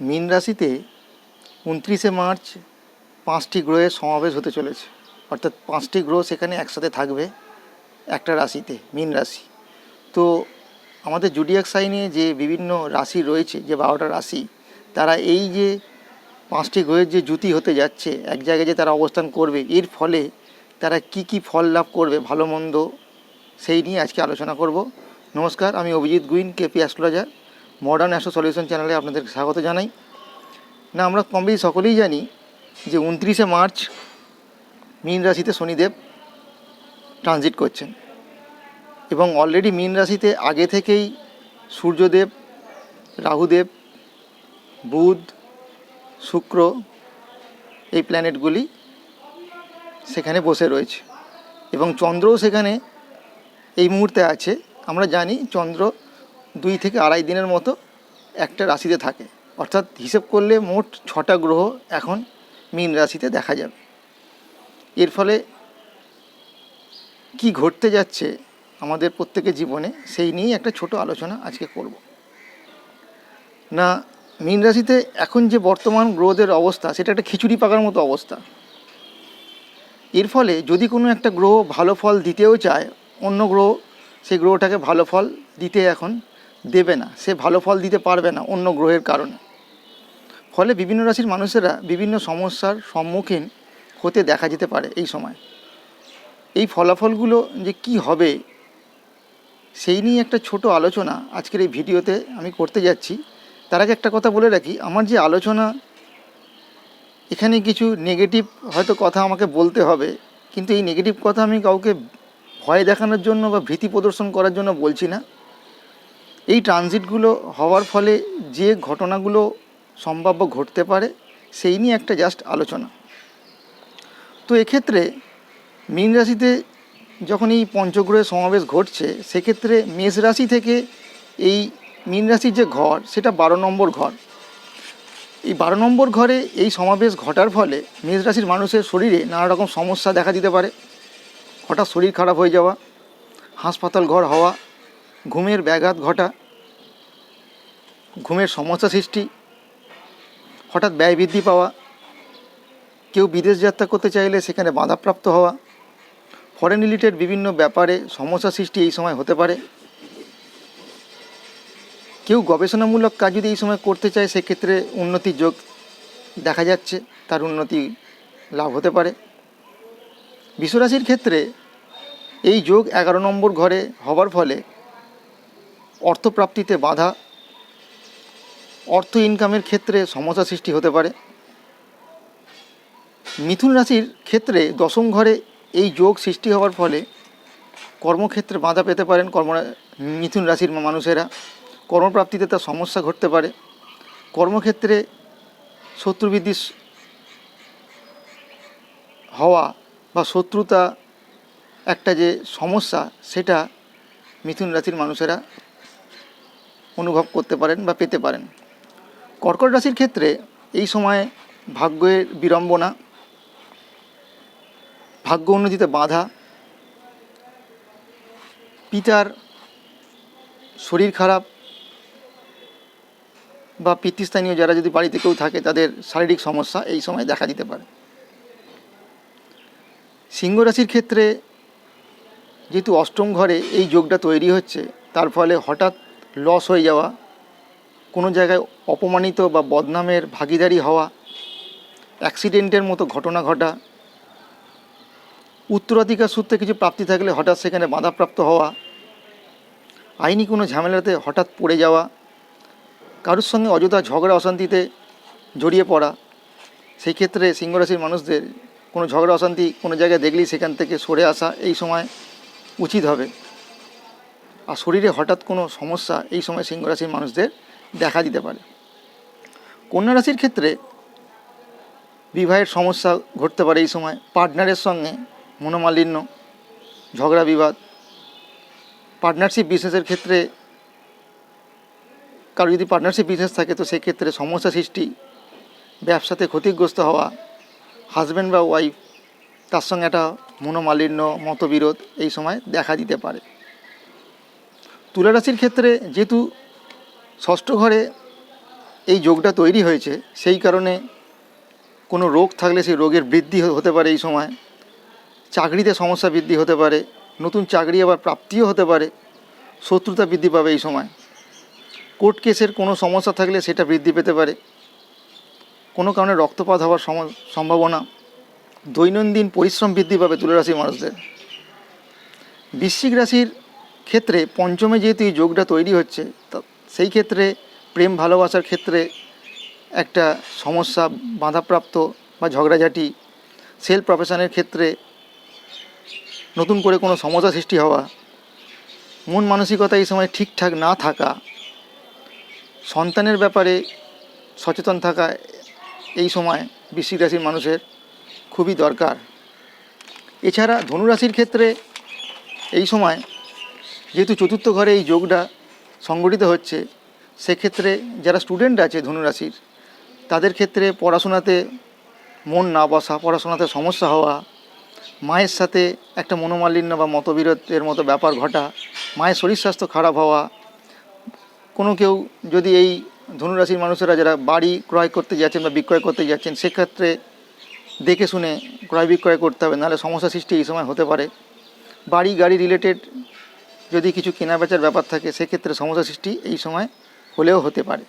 মীন রাশিতে উনত্রিশে মার্চ পাঁচটি গ্রহের সমাবেশ হতে চলেছে। অর্থাৎ পাঁচটি গ্রহ সেখানে একসাথে থাকবে একটা রাশিতে, মীন রাশি। তো আমাদের জুডিয়াক সাইনে যে বিভিন্ন রাশি রয়েছে, যে বারোটা রাশি, তারা এই যে পাঁচটি গ্রহের যে জুতি হতে যাচ্ছে, এক জায়গায় যে তারা অবস্থান করবে, এর ফলে তারা কি কি ফল লাভ করবে, ভালো মন্দ, সেই নিয়ে আজকে আলোচনা করব। নমস্কার, আমি Abhijit Guin, KP astrologer. Modern astro solution চ্যানেলে আপনাদের স্বাগত জানাই। না, আমরা কম বেশি সকলেই জানি যে উনত্রিশে মার্চ মীন রাশিতে শনিদেব ট্রানজিট করছেন এবং অলরেডি মীন রাশিতে আগে থেকেই সূর্যদেব, রাহুদেব, বুধ, শুক্র এই প্ল্যানেটগুলি সেখানে বসে রয়েছে এবং চন্দ্রও সেখানে এই মুহূর্তে আছে। আমরা জানি চন্দ্র দুই থেকে আড়াই দিনের মতো একটা রাশিতে থাকে। অর্থাৎ হিসেব করলে মোট ছটা গ্রহ এখন মীন রাশিতে দেখা যাবে। এর ফলে কি ঘটতে যাচ্ছে আমাদের প্রত্যেকের জীবনে সেই নিয়েই একটা ছোট আলোচনা আজকে করব। না, মীন রাশিতে এখন যে বর্তমান গ্রহদের অবস্থা, সেটা একটা খিচুড়ি পাকার মতো অবস্থা। এর ফলে যদি কোনো একটা গ্রহ ভালো ফল দিতেও চায়, অন্য গ্রহ সেই গ্রহটাকে ভালো ফল দিতে এখন দেবে না, সে ভালো ফল দিতে পারবে না অন্য গ্রহের কারণে। ফলে বিভিন্ন রাশির মানুষেরা বিভিন্ন সমস্যার সম্মুখীন হতে দেখা যেতে পারে এই সময়। এই ফলাফলগুলো যে কি হবে, সেই নিয়ে একটা ছোট আলোচনা আজকের এই ভিডিওতে আমি করতে যাচ্ছি। তার আগে একটা কথা বলে রাখি, আমার যে আলোচনা, এখানে কিছু নেগেটিভ হয়তো কথা আমাকে বলতে হবে, কিন্তু এই নেগেটিভ কথা আমি কাউকে ভয় দেখানোর জন্য বা ভীতি প্রদর্শন করার জন্য বলছি না। এই ট্রানজিটগুলো হওয়ার ফলে যে ঘটনাগুলো সম্ভাব্য ঘটতে পারে, সেই নিয়ে একটা জাস্ট আলোচনা। তো এক্ষেত্রে মীন রাশিতে যখন এই পঞ্চগ্রহের সমাবেশ ঘটছে, সেক্ষেত্রে মেষ রাশি থেকে এই মীন রাশির যে ঘর, সেটা বারো নম্বর ঘর। এই বারো নম্বর ঘরে এই সমাবেশ ঘটার ফলে মেষ রাশির মানুষের শরীরে নানা রকম সমস্যা দেখা দিতে পারে। হঠাৎ শরীর খারাপ হয়ে যাওয়া, হাসপাতাল ঘর হওয়া ঘুমের ব্যাঘাত ঘটা, ঘুমের সমস্যা সৃষ্টি, হঠাৎ ব্যয় বৃদ্ধি পাওয়া, কেউ বিদেশ যাত্রা করতে চাইলে সেখানে বাধাপ্রাপ্ত হওয়া ফরেন রিলেটেড বিভিন্ন ব্যাপারে সমস্যা সৃষ্টি এই সময় হতে পারে। কেউ গবেষণামূলক কাজ যদি এই সময় করতে চায়, সেক্ষেত্রে উন্নতির যোগ দেখা যাচ্ছে, তার উন্নতি লাভ হতে পারে। বিশ্বরাশির ক্ষেত্রে এই যোগ এগারো নম্বর ঘরে হবার ফলে অর্থপ্রাপ্তিতে বাধা, অর্থ ইনকামের ক্ষেত্রে সমস্যা সৃষ্টি হতে পারে। মিথুন রাশির ক্ষেত্রে দশম ঘরে এই যোগ সৃষ্টি হওয়ার ফলে কর্মক্ষেত্রে বাধা পেতে পারেন কর্ম, মিথুন রাশির মানুষেরা। কর্মপ্রাপ্তিতে তার সমস্যা ঘটতে পারে। কর্মক্ষেত্রে শত্রুবৃদ্ধি হওয়া বা শত্রুতা একটা যে সমস্যা, সেটা মিথুন রাশির মানুষেরা অনুভব করতে পারেন বা পেতে পারেন। কর্কট রাশির ক্ষেত্রে এই সময়ে ভাগ্যের বিড়ম্বনা, ভাগ্য উন্নতিতে বাধা, পিতার শরীর খারাপ বা পিতৃস্থানীয় যারা যদি বাড়িতে কেউ থাকে তাদের শারীরিক সমস্যা এই সময় দেখা দিতে পারে। সিংহ রাশির ক্ষেত্রে যেহেতু অষ্টম ঘরে এই যোগটা তৈরি হচ্ছে, তার ফলে হঠাৎ লস হয়ে যাওয়া, কোনো জায়গায় অপমানিত বা বদনামের ভাগিদারি হওয়া অ্যাক্সিডেন্টের মতো ঘটনা ঘটা, উত্তরাধিকার সূত্রে কিছু প্রাপ্তি থাকলে হঠাৎ সেখানে বাধাপ্রাপ্ত হওয়া, আইনি কোনো ঝামেলাতে হঠাৎ পড়ে যাওয়া, কারোর সঙ্গে অযথা ঝগড়া অশান্তিতে জড়িয়ে পড়া সেই ক্ষেত্রে সিংহরাশির মানুষদের কোনো ঝগড়া অশান্তি কোনো জায়গায় দেখলেই সেখান থেকে সরে আসা এই সময় উচিত হবে। আর শরীরে হঠাৎ কোনো সমস্যা, এই সময় সিংহরাশির মানুষদের দেখা দিতে পারে। কন্যা রাশির ক্ষেত্রে বিবাহের সমস্যা ঘটতে পারে এই সময়। পার্টনারের সঙ্গে মনোমালিন্য, ঝগড়া, বিবাদ। পার্টনারশিপ বিজনেসের ক্ষেত্রে, কারও যদি পার্টনারশিপ বিজনেস থাকে, তো সেক্ষেত্রে সমস্যা সৃষ্টি। ব্যবসাতে ক্ষতিগ্রস্ত হওয়া হাজব্যান্ড বা ওয়াইফ তার সঙ্গে একটা মনোমালিন্য, মতবিরোধ এই সময় দেখা দিতে পারে। তুলা রাশির ক্ষেত্রে যেহেতু ষষ্ঠ ঘরে এই যোগটা তৈরি হয়েছে, সেই কারণে কোনো রোগ থাকলে সেই রোগের বৃদ্ধি হতে পারে এই সময়। চাকরিতে সমস্যা বৃদ্ধি হতে পারে, নতুন চাকরি আবার প্রাপ্তিও হতে পারে, শত্রুতা বৃদ্ধি পাবে এই সময়। কোর্ট কেসের কোনো সমস্যা থাকলে সেটা বৃদ্ধি পেতে পারে। কোনো কারণে রক্তপাত হওয়ার সম- সম্ভাবনা। দৈনন্দিন পরিশ্রম বৃদ্ধি পাবে তুলারাশির মানুষদের। বৃশ্চিক রাশির ক্ষেত্রে পঞ্চমে যেহেতু এই যোগটা তৈরি হচ্ছে, তা সেই ক্ষেত্রে প্রেম ভালোবাসার ক্ষেত্রে একটা সমস্যা বাধাপ্রাপ্ত বা ঝগড়াঝাটি, সেল প্রফেশনের ক্ষেত্রে নতুন করে কোনো সমস্যা সৃষ্টি হওয়া, মন মানসিকতা এই সময় ঠিকঠাক না থাকা, সন্তানের ব্যাপারে সচেতন থাকা এই সময় বৃশ্চিক রাশির মানুষের খুবই দরকার। এছাড়া ধনুরাশির ক্ষেত্রে এই সময় যেহেতু চতুর্থ ঘরে এই যোগটা সংগঠিত হচ্ছে, সেক্ষেত্রে যারা স্টুডেন্ট আছে ধনুরাশির, তাদের ক্ষেত্রে পড়াশোনাতে মন না বসা, পড়াশোনাতে সমস্যা হওয়া, মায়ের সাথে একটা মনোমালিন্য বা মতবিরোধের মতো ব্যাপার ঘটা, মায়ের শরীর স্বাস্থ্য খারাপ হওয়া, কোনো কেউ যদি এই ধনুরাশির মানুষেরা যারা বাড়ি ক্রয় করতে যাচ্ছেন বা বিক্রয় করতে যাচ্ছেন, সেক্ষেত্রে দেখে শুনে ক্রয় বিক্রয় করতে হবে, নাহলে সমস্যা সৃষ্টি এই সময় হতে পারে। বাড়ি গাড়ি রিলেটেড যদি কিছু কেনা বেচার ব্যাপার থাকে, সেক্ষেত্রে সমস্যা সৃষ্টি এই সময় হলেও হতে পারে।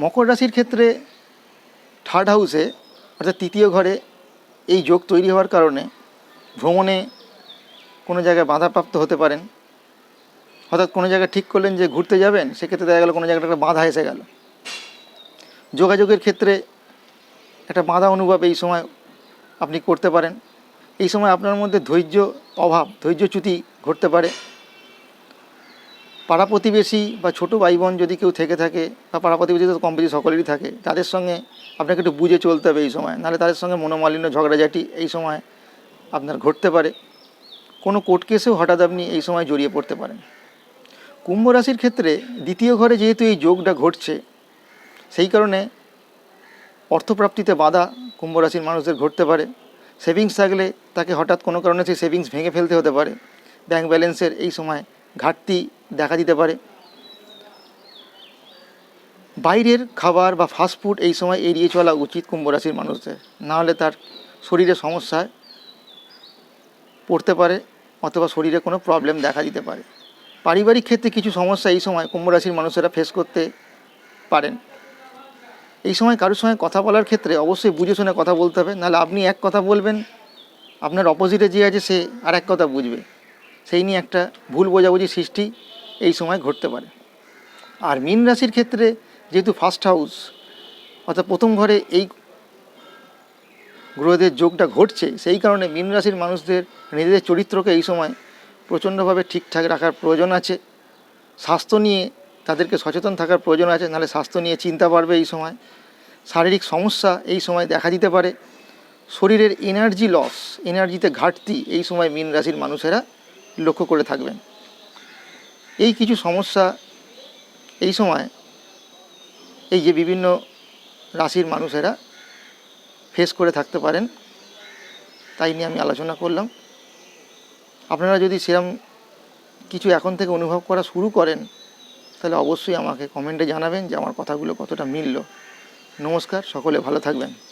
মকর রাশির ক্ষেত্রে থার্ড হাউসে অর্থাৎ তৃতীয় ঘরে এই যোগ তৈরি হওয়ার কারণে ভ্রমণে কোনো জায়গায় বাধাপ্রাপ্ত হতে পারেন। হঠাৎ কোনো জায়গায় ঠিক করলেন যে ঘুরতে যাবেন, সেক্ষেত্রে দেখা গেল কোনো জায়গাটা একটা বাধা এসে গেল। যোগাযোগের ক্ষেত্রে একটা বাধা অনুভব এই সময় আপনি করতে পারেন। এই সময় আপনার মধ্যে ধৈর্য অভাব ধৈর্যচ্যুতি ঘটতে পারে। পাড়া প্রতিবেশী বা ছোটো ভাই বোন যদি কেউ থেকে থাকে বা পাড়া প্রতিবেশী তো কম বেশি সকলেরই থাকে, তাদের সঙ্গে আপনাকে একটু বুঝে চলতে হবে এই সময়। নাহলে তাদের সঙ্গে মনোমালিন্য, ঝগড়াঝাটি এই সময় আপনার ঘটতে পারে। কোনো কোর্ট কেসেও হঠাৎ আপনি এই সময় জড়িয়ে পড়তে পারেন। কুম্ভ রাশির ক্ষেত্রে দ্বিতীয় ঘরে যেহেতু এই যোগটা ঘটছে, সেই কারণে অর্থপ্রাপ্তিতে বাধা কুম্ভ রাশির মানুষদের ঘটতে পারে। সেভিংস থাকলে তাকে হঠাৎ কোনো কারণে সেই সেভিংস ভেঙে ফেলতে হতে পারে। ব্যাংক ব্যালেন্সের এই সময় ঘাটতি দেখা দিতে পারে। বাইরের খাবার বা ফাস্টফুড এই সময় এড়িয়ে চলা উচিত কুম্ভ রাশির মানুষদের। নাহলে তার শরীরে সমস্যায় পড়তে পারে অথবা শরীরে কোনো প্রবলেম দেখা দিতে পারে। পারিবারিক ক্ষেত্রে কিছু সমস্যা এই সময় কুম্ভ রাশির মানুষেরা ফেস করতে পারেন। এই সময় কারোর সঙ্গে কথা বলার ক্ষেত্রে অবশ্যই বুঝে শুনে কথা বলতে হবে। নাহলে আপনি এক কথা বলবেন, আপনার অপোজিটে যে আছে সে আর এক কথা বুঝবে। সেই নিয়ে একটা ভুল বোঝাবুঝি সৃষ্টি এই সময় ঘটতে পারে। আর মীন রাশির ক্ষেত্রে যেহেতু ফার্স্ট হাউস অর্থাৎ প্রথম ঘরে এই গ্রহদের যোগটা ঘটছে, সেই কারণে মীন রাশির মানুষদের, নিজেদের চরিত্রকে এই সময় প্রচণ্ডভাবে ঠিকঠাক রাখার প্রয়োজন আছে। স্বাস্থ্য নিয়ে তাদেরকে সচেতন থাকার প্রয়োজন আছে, নাহলে স্বাস্থ্য নিয়ে চিন্তা বাড়বে এই সময়। শারীরিক সমস্যা এই সময় দেখা দিতে পারে। শরীরের এনার্জি লস এনার্জিতে ঘাটতি এই সময় মীন রাশির মানুষেরা লক্ষ্য করে থাকবেন। এই কিছু সমস্যা এই সময় এই যে বিভিন্ন রাশির মানুষেরা ফেস করে থাকতে পারেন, তাই নিয়ে আমি আলোচনা করলাম। আপনারা যদি সেরম কিছু এখন থেকে অনুভব করা শুরু করেন, তাহলে অবশ্যই আমাকে কমেন্টে জানাবেন যে আমার কথাগুলো কতটা মিলল। নমস্কার, সকলে ভালো থাকবেন।